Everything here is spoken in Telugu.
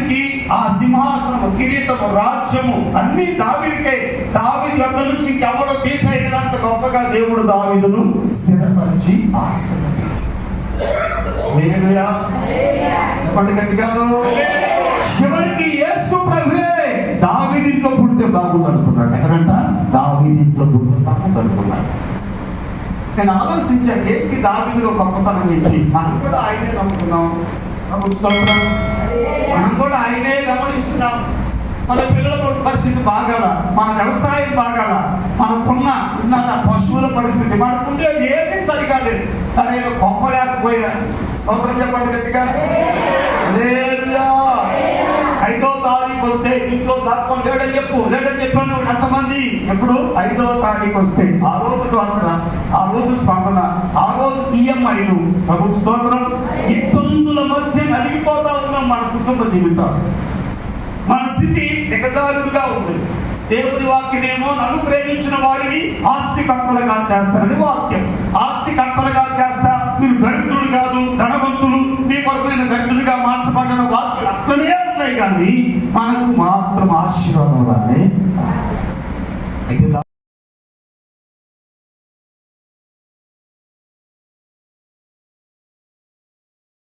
కాలం ఆ సింహాసనము కిరీటము రాజ్యము అన్ని దావీదికే. దావీదు వద్ద నుంచి ఇంకెవరో తీసేయనంత గొప్పగా దేవుడు దావిదును స్థిరపరిచి ఆశీర్వదించాడు. చెప్పండి గట్టిగాను. చివరికి యేసు ప్రభువే దావిదింట్లో పుడితే బాగుంది అనుకున్నాడు ఎక్కడంట దావిదింట్లో పుడితే బాగుంది అనుకున్నాడు నేను ఆలోచించాను ఏంటి దావిదిలో గొప్పతనం ఏంటి? మనం కూడా ఆయనే నమ్ముకున్నాం ప్రభు మనం కూడా ఆయనే గమనిస్తున్నాం మన పిల్లల పరిస్థితి బాగాలా మన వ్యవసాయం బాగాల మనకున్న ఉన్న పశువుల పరిస్థితి మనకుండే ఏది సరిగా లేదు. తన యొక్క గొప్ప లేకపోయినా గొప్పని చెప్పండి గట్టిగా. ఐదో తారీఖు వస్తే ఇంట్లో తత్వం లేడని చెప్పు లేడని చెప్పాను ఎంతమంది? ఎప్పుడు? ఐదో తారీఖు వస్తే. ఆ రోజు డ్వాక్రా ఆ రోజు స్పందన ఆ రోజు ఈఎంఐలు ప్రభు స్తోత్రం. ఇబ్బందుల మధ్య నలిగిపోతా. మన కుటుంబ జీవితాలు. మన స్థితి దిగజారుడుగా ఉంది. దేవుడి వాక్యమేమో నన్ను ప్రేమించిన వారిని ఆస్తి కర్తలుగా చేస్తారని వాక్యం. ఆస్తి కర్తలుగా చేస్తా మీరు దరిద్రులు కాదు ధనవంతులు మీ కొరకు నేను దరిద్రులుగా మార్చబడిన వాక్యం అట్లనే ఉన్నాయి కానీ మనకు మాత్రం ఆశీర్వాదం రాలే. అయితే